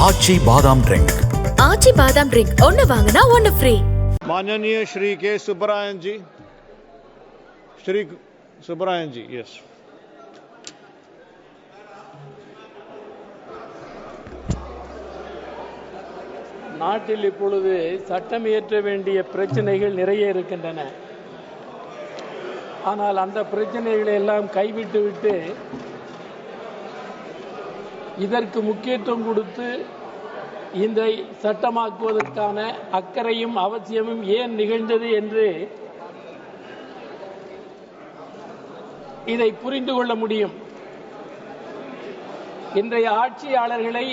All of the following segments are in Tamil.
ஆச்சி பாதாம் ட்ரிங்க் ஆச்சி பாதாம் ட்ரிங்க் ஒன்னு வாங்கினா ஒன்னு ஃப்ரீ माननीय श्री के सुब्रायन जी श्री सुब्रायन जी यस நாட்டில் இப்பொழுது சட்டம் இயற்ற வேண்டிய பிரச்சனைகள் நிறைய இருக்கின்றன ஆனால் அந்த பிரச்சனைகளை எல்லாம் கைவிட்டு விட்டு இதற்கு முக்கியத்துவம் கொடுத்து இந்த சட்டமாக்குவதற்கான அக்கறையும் அவசியமும் ஏன் நிகழ்ந்தது என்று இதை புரிந்து கொள்ள முடியும். இன்றைய ஆட்சியாளர்களை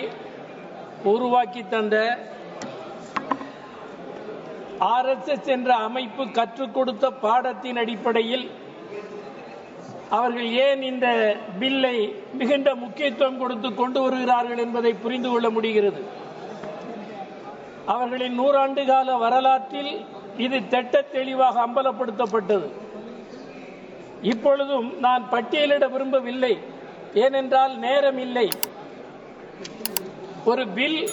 உருவாக்கி தந்த ஆர்எஸ்எஸ் என்ற அமைப்பு கற்றுக் கொடுத்த பாடத்தின் அடிப்படையில் அவர்கள் ஏன் இந்த பில்லை மிகுந்த முக்கியத்துவம் கொடுத்து கொண்டு வருகிறார்கள் என்பதை புரிந்து கொள்ள முடிகிறது. அவர்களின் நூறாண்டு கால வரலாற்றில் இது திட்ட தெளிவாக அம்பலப்படுத்தப்பட்டது. இப்பொழுதும் நான் பட்டியலிட விரும்பவில்லை. ஏனென்றால் நேரம் இல்லை. ஒரு பில்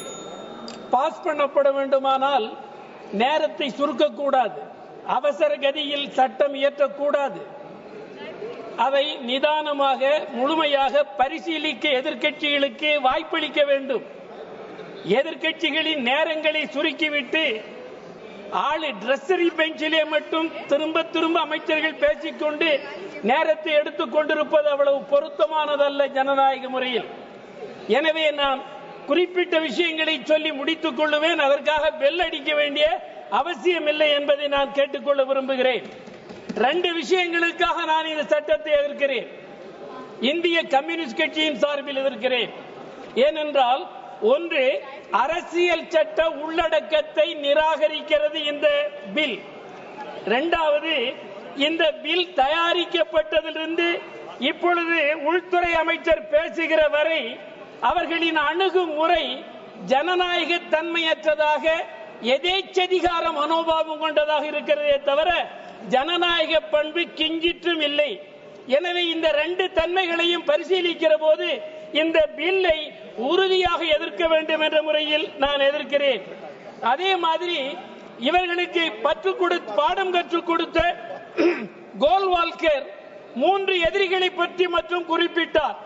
பாஸ் பண்ணப்பட வேண்டுமானால் நேரத்தை சுருக்கக்கூடாது. அவசர கதியில் சட்டம் இயற்றக்கூடாது. அதை நிதானமாக முழுமையாக பரிசீலிக்க எதிர்க்கட்சிகளுக்கு வாய்ப்பளிக்க வேண்டும். எதிர்க்கட்சிகளின் நேரங்களை சுருக்கிவிட்டு ஆளு ட்ரெஸ்ஸரி பெஞ்சிலே மட்டும் திரும்ப திரும்ப அமைச்சர்கள் பேசிக்கொண்டு நேரத்தை எடுத்துக் கொண்டிருப்பது அவ்வளவு பொருத்தமானதல்ல ஜனநாயக முறையில். எனவே நான் குறிப்பிட்ட விஷயங்களை சொல்லி முடித்துக் கொள்ளுவேன். அதற்காக பெல் அடிக்க வேண்டிய அவசியம் இல்லை என்பதை நான் கேட்டுக்கொள்ள விரும்புகிறேன். ரெண்டு விஷயங்களுக்காக நான் இந்த சட்டத்தை எதிர்க்கிறேன். இந்திய கம்யூனிஸ்ட் கட்சியின் சார்பில் எதிர்க்கிறேன். ஏனென்றால் ஒன்று அரசியல் சட்ட உள்ளடக்கத்தை நிராகரிக்கிறது இந்த பில். இரண்டாவது இந்த பில் தயாரிக்கப்பட்டதிலிருந்து இப்பொழுது உள்துறை அமைச்சர் பேசுகிற வரை அவர்களின் அணுகுமுறை ஜனநாயக தன்மையற்றதாக எதேச்சதிகார மனோபாவம் கொண்டதாக இருக்கிறதே தவிர ஜனநாயக பண்பு கிஞ்சிற்றும் இல்லை. எனவே இந்த ரெண்டு தன்மைகளையும் பரிசீலிக்கிற போது இந்த பில்லை உறுதியாக எதிர்க்க வேண்டும் என்ற முறையில் நான் எதிர்க்கிறேன். அதே மாதிரி இவர்களுக்கு பற்று கொடு பாடம் கற்றுக் கொடுத்த கோல்வால்கர் மூன்று எதிரிகளை பற்றி மற்றும் குறிப்பிட்டார்.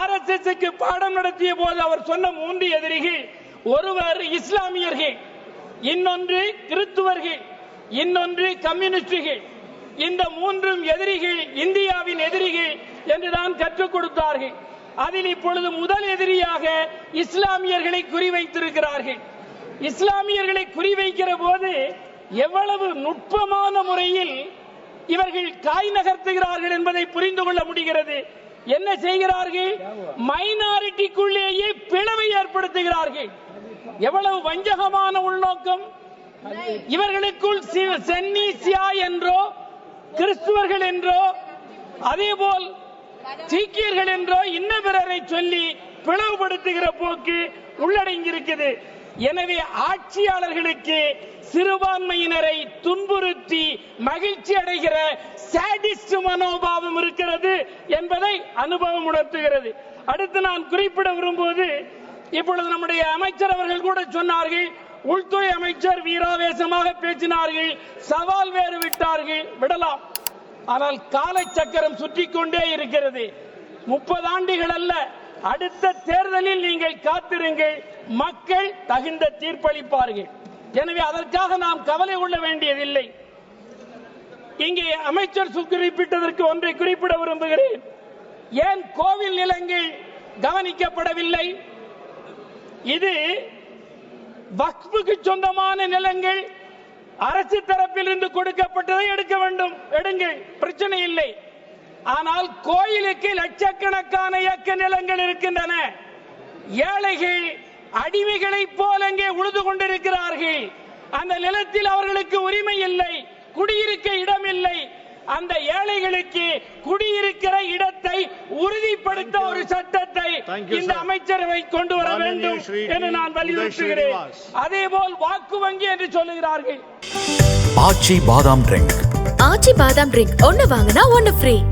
ஆர்எஸ்எஸ் பாடம் நடத்திய போது அவர் சொன்ன மூன்று எதிரிகள் ஒருவர் இஸ்லாமியர்கள் இன்னொன்று கிறிஸ்துவர்கள். இன்னொன்று கம்யூனிஸ்டுகள். இந்த மூன்றும் எதிரிகள் இந்தியாவின் எதிரிகள் என்று தான் கற்றுக் கொடுத்தார்கள். அதில் இப்பொழுது முதல் எதிரியாக இஸ்லாமியர்களை குறிவைத்திருக்கிறார்கள். இஸ்லாமியர்களை குறிவைக்கிற போது எவ்வளவு நுட்பமான முறையில் இவர்கள் காய் நகர்த்துகிறார்கள் என்பதை புரிந்து கொள்ள முடிகிறது. என்ன செய்கிறார்கள்? மைனாரிட்டிக்குள்ளேயே பிளவை ஏற்படுத்துகிறார்கள். எவ்வளவு வஞ்சகமான உள்நோக்கம்? இவர்களுக்குள் சென்னீசியா என்றோ கிறிஸ்துவர்கள் என்றோ அதேபோல் சீக்கியர்கள் என்றோ இன்ன பிறரை சொல்லி பிளவுபடுத்துகிற போக்கு உள்ளடங்கி இருக்குது எனவே ஆட்சியாளர்களுக்கு சிறுபான்மையினரை துன்புறுத்தி மகிழ்ச்சி அடைகிற சாடிஸ்ட் மனோபாவம் இருக்கிறது என்பதை அனுபவம் உணர்த்துகிறது. அடுத்து நான் குறிப்பிட விரும்புவது இப்பொழுது நம்முடைய அமைச்சர் அவர்கள் கூட சொன்னார்கள் உள்துறை அமைச்சர் வீராவேசமாக பேசினார்கள். சவால் வேறு விட்டார்கள். விடலாம். ஆனால் காலச்சக்கரம் சுற்றி கொண்டே இருக்கிறது. முப்பது ஆண்டுகள் அல்ல. அடுத்த தேர்தலில் நீங்கள் காத்திருங்கள். மக்கள் தகுந்த தீர்ப்பளிப்பார்கள். எனவே அதற்காக நாம் கவலை கொள்ள வேண்டியதில்லை. இங்கே அமைச்சர் குறிப்பிட்டதற்கு ஒன்றை குறிப்பிட விரும்புகிறேன். ஏன் கோவில் நிலங்கள் கவனிக்கப்படவில்லை? இது வக்ஃபுக்கு சொந்தமான நிலங்கள் அரசு தரப்பில் இருந்து கொடுக்கப்பட்டதை எடுக்க வேண்டும். எடுங்கள். பிரச்சனை இல்லை. ஆனால் கோயிலுக்கு லட்சக்கணக்கான ஏக்க நிலங்கள் இருக்கின்றன. ஏழைகள் அடிமைகளைப் போல அங்கே உழுது கொண்டிருக்கிறார்கள். அந்த நிலத்தில் அவர்களுக்கு உரிமை இல்லை. குடியிருக்க இடம் இல்லை. அந்த ஏழைகளுக்கு குடியிருக்கிற இடத்தை உறுதிப்படுத்த ஒரு சட்டத்தை இந்த. அமைச்சரவை கொண்டு வர வேண்டும் என்று நான் வலியுறுத்துகிறேன். ஸ்ரீனிவாஸ். அதேபோல் வாக்கு வங்கி என்று சொல்லுகிறார்கள். ஆச்சி பாதாம் ட்ரிங்க். ஆச்சி பாதாம் ட்ரிங்க். ஒன்னு வாங்கினா ஒன்னு ஃப்ரீ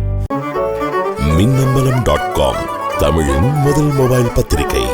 மின்னம்பலம் டாட் காம் தமிழின் முதல் மொபைல் பத்திரிகை.